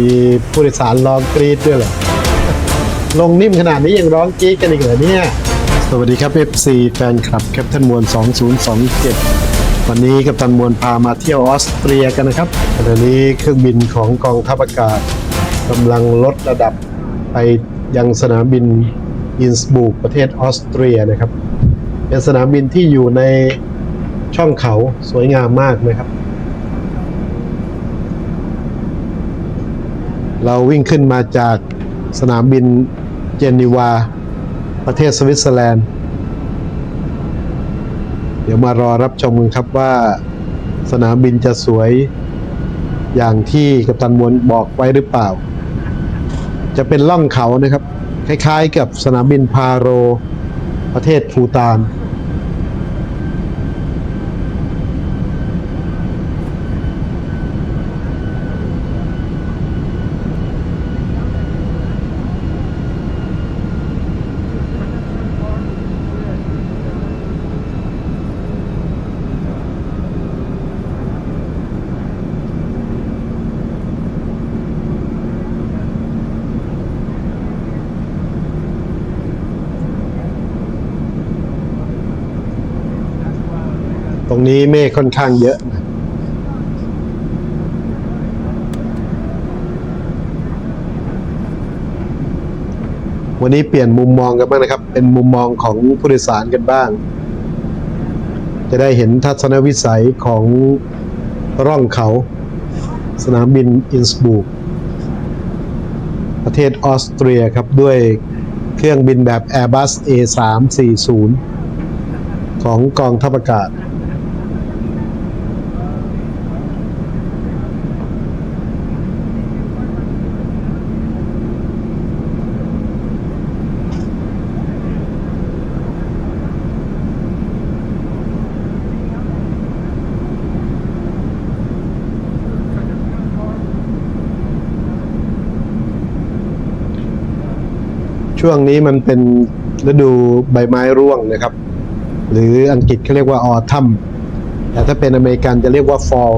มีผู้โดยสารร้องกรี๊ดด้วยเหรอ ลงนิ่มขนาดนี้ยังร้องกรี๊ดกันอีกเหรอเนี่ย สวัสดีครับ FC แฟนคลับแคปทันมวล 2027 วันนี้กัปตันมวลพามาเที่ยวออสเตรียกันนะครับขณะนี้เครื่องบินของกองทัพอากาศกำลังลดระดับไปยังสนามบินอินสบุกประเทศออสเตรียนะครับ เป็นสนามบินที่อยู่ในช่องเขาสวยงามมากนะครับ เราวิ่งขึ้นมาจากสนามบินเจนีวา ประเทศสวิตเซอร์แลนด์ เดี๋ยวมารอรับชมกันครับว่า สนามบินจะสวย อย่างที่กัปตันมวลบอกไว้หรือเปล่า จะเป็นล่องเขานะครับ คล้ายๆกับสนามบินพาโร ประเทศภูตาน ต รงนี้เมฆค่อนข้างเยอะวันนี้เปลี่ยนมุมมองกันบ้างนะครับ เป็นมุมมองของผู้โดยสารกันบ้าง จะได้เห็นทัศนวิสัยของร่องเขา สนามบินอินสบุกประเทศออสเตรียครับ ด้วยเครื่องบินแบบ Airbus A340 ของกองทัพอากาศ ช่วงนี้มันเป็นฤดูใบไม้ร่วงนะครับ หรืออังกฤษเขาเรียกว่าออทัมแต่ถ้าเป็นอเมริกันจะเรียกว่า fall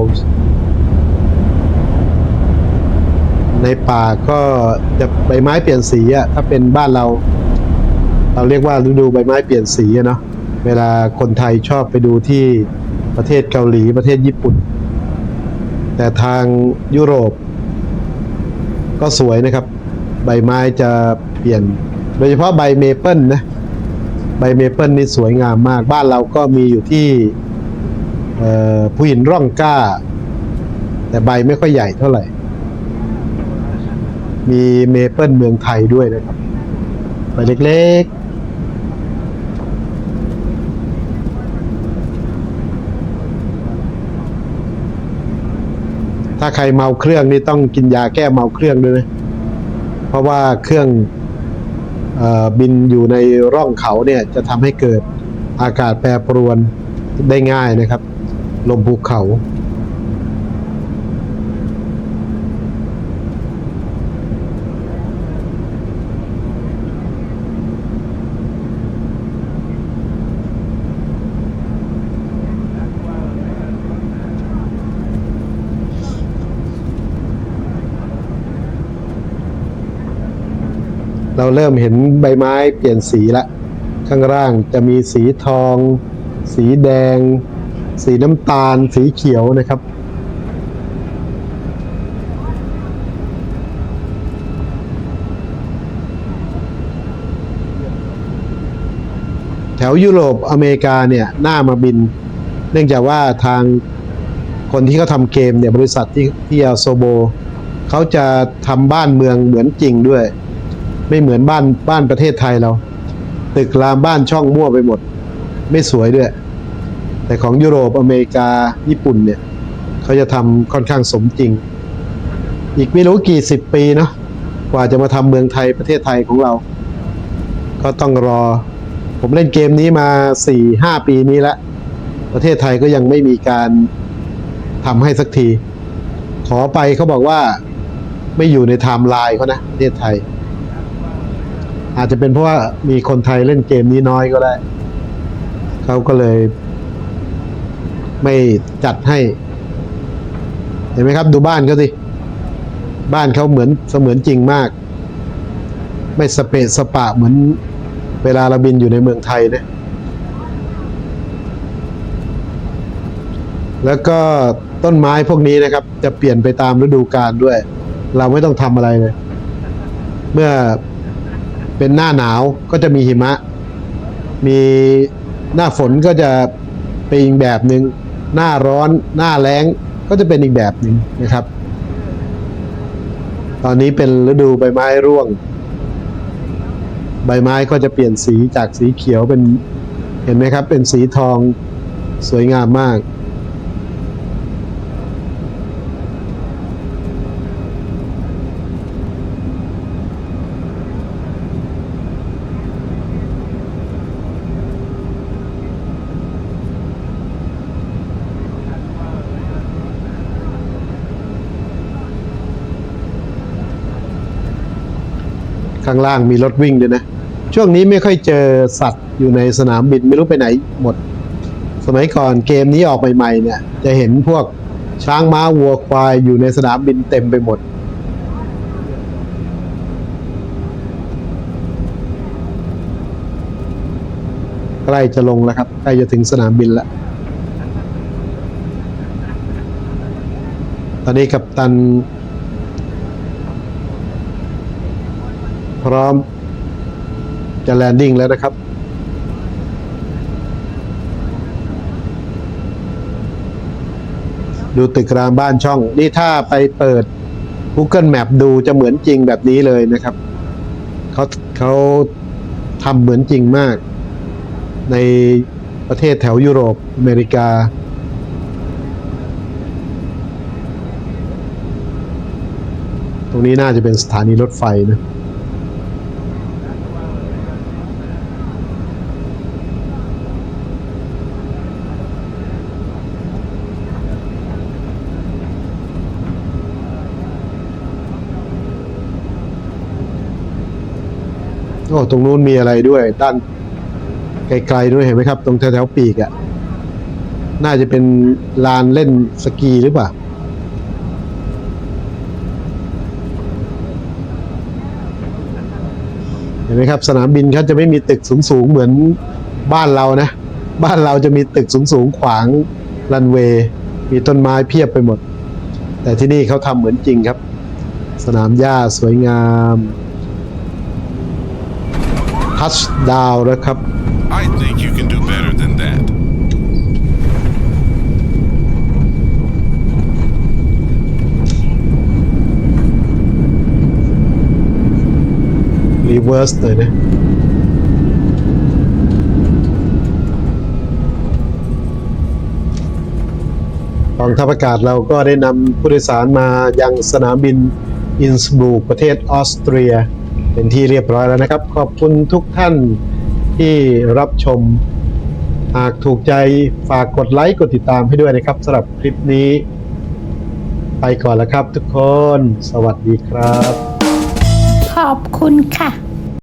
ในป่าก็จะใบไม้เปลี่ยนสีอะถ้าเป็นบ้านเรา เราเรียกว่าฤดูใบไม้เปลี่ยนสีอะเนาะเวลาคนไทยชอบไปดูที่ประเทศเกาหลีประเทศญี่ปุ่น แต่ทางยุโรป ก็สวยนะครับ ใบไม้จะเปลี่ยน โดยเฉพาะใบเมเปิลนะใบเมเปิลนี่สวยงามมาก บ้านเราก็มีอยู่ที่ผู้หินร่องกล้า แต่ใบไม่ค่อยใหญ่เท่าไหร่ มีเมเปิลเมืองไทยด้วยนะครับใบเล็กๆถ้าใครเมาเครื่องนี่ต้องกินยาแก้เมาเครื่องด้วยนะ เพราะว่าเครื่อง บินอยู่ในร่องเขาเนี่ยจะทำให้เกิดอากาศแปรปรวนได้ง่ายนะครับ ลมภูเขา เราเริ่มเห็นใบไม้เปลี่ยนสีละ ข้างล่างจะมีสีทอง สีแดง สีน้ำตาล สีเขียวนะครับ แถวยุโรปอเมริกาเนี่ยหน้ามาบิน เนื่องจากว่าทางคนที่เขาทำเกมเนี่ยบริษัทที่ที่อาโซโบเขาจะทำบ้านเมืองเหมือนจริงด้วย ไม่เหมือนบ้านบ้านประเทศไทยเรา ตึกรามบ้านช่องมั่วไปหมด ไม่สวยด้วย แต่ของยุโรปอเมริกาญี่ปุ่นเนี่ยเขาจะทำค่อนข้างสมจริง อีกไม่รู้กี่สิบปีเนาะกว่าจะมาทำเมืองไทยประเทศไทยของเรา ก็ต้องรอ ผมเล่นเกมนี้มาสี่ห้าปีนี้แล้วประเทศไทยก็ยังไม่มีการทำให้สักที ขอไปเขาบอกว่าไม่อยู่ในไทม์ไลน์เขานะประเทศไทย อาจจะเป็นเพราะว่ามีคนไทยเล่นเกมนี้น้อยก็ได้ เขาก็เลย ไม่จัดให้ เห็นไหมครับดูบ้านเขาสิ บ้านเขาเหมือนเสมือนจริงมาก ไม่สเปะสปะเหมือนเวลาเราบินอยู่ในเมืองไทยนะ แล้วก็ต้นไม้พวกนี้นะครับ จะเปลี่ยนไปตามฤดูกาลด้วย เราไม่ต้องทำอะไรเลย เมื่อ เป็นหน้าหนาวก็จะมีหิมะ มีหน้าฝนก็จะเป็นอีกแบบหนึ่งหน้าร้อนหน้าแล้งก็จะเป็นอีกแบบหนึ่งนะครับ ตอนนี้เป็นฤดูใบไม้ร่วง ใบไม้ก็จะเปลี่ยนสีจากสีเขียวเป็นเห็นไหมครับ เป็นสีทองสวยงามมาก ข้างล่างมีรถวิ่งด้วยนะ ช่วงนี้ไม่ค่อยเจอสัตว์อยู่ในสนามบินไม่รู้ไปไหนหมด สมัยก่อนเกมนี้ออกใหม่ๆเนี่ย จะเห็นพวกช้างม้าวัวควายอยู่ในสนามบินเต็มไปหมดใกล้จะลงแล้วครับใกล้จะถึงสนามบินแล้ว ตอนนี้กับตัน พร้อม จะแลนดิ้งแล้วนะครับ ดูตึกรามบ้านช่อง นี่ถ้าไปเปิด Google Map ดูจะเหมือนจริงแบบนี้เลยนะครับ เขาเขาทำเหมือนจริงมาก ในประเทศแถวยุโรปอเมริกาตรงนี้น่าจะเป็นสถานีรถไฟนะ อ้ตรงนู้นมีอะไรด้วย ด้านไกลๆด้วยเห็นไหมครับ ตรงแถวๆปีกอะ่ะ น่าจะเป็นลานเล่นสกีหรือเปล่าเห็นไหมครับ สนามบินเขาจะไม่มีตึกสูงๆเหมือนบ้านเรานะ บ้านเราจะมีตึกสูงๆขวางรันเวย์มีต้นไม้เพียบไปหมด แต่ที่นี่เขาทำเหมือนจริงครับ สนามหญ้าสวยงาม ทัชดาวนะครับ I think you can do better than that. รีเวิร์สเลยนะกองทัพอากาศเราก็ได้นำผู้โดยสารมายังสนามบินอินสบรูกประเทศออสเตรีย เป็นที่เรียบร้อยแล้วนะครับ ขอบคุณทุกท่านที่รับชม หากถูกใจฝากกดไลค์กดติดตามให้ด้วยนะครับสำหรับคลิปนี้ ไปก่อนแล้วครับทุกคน สวัสดีครับ ขอบคุณค่ะ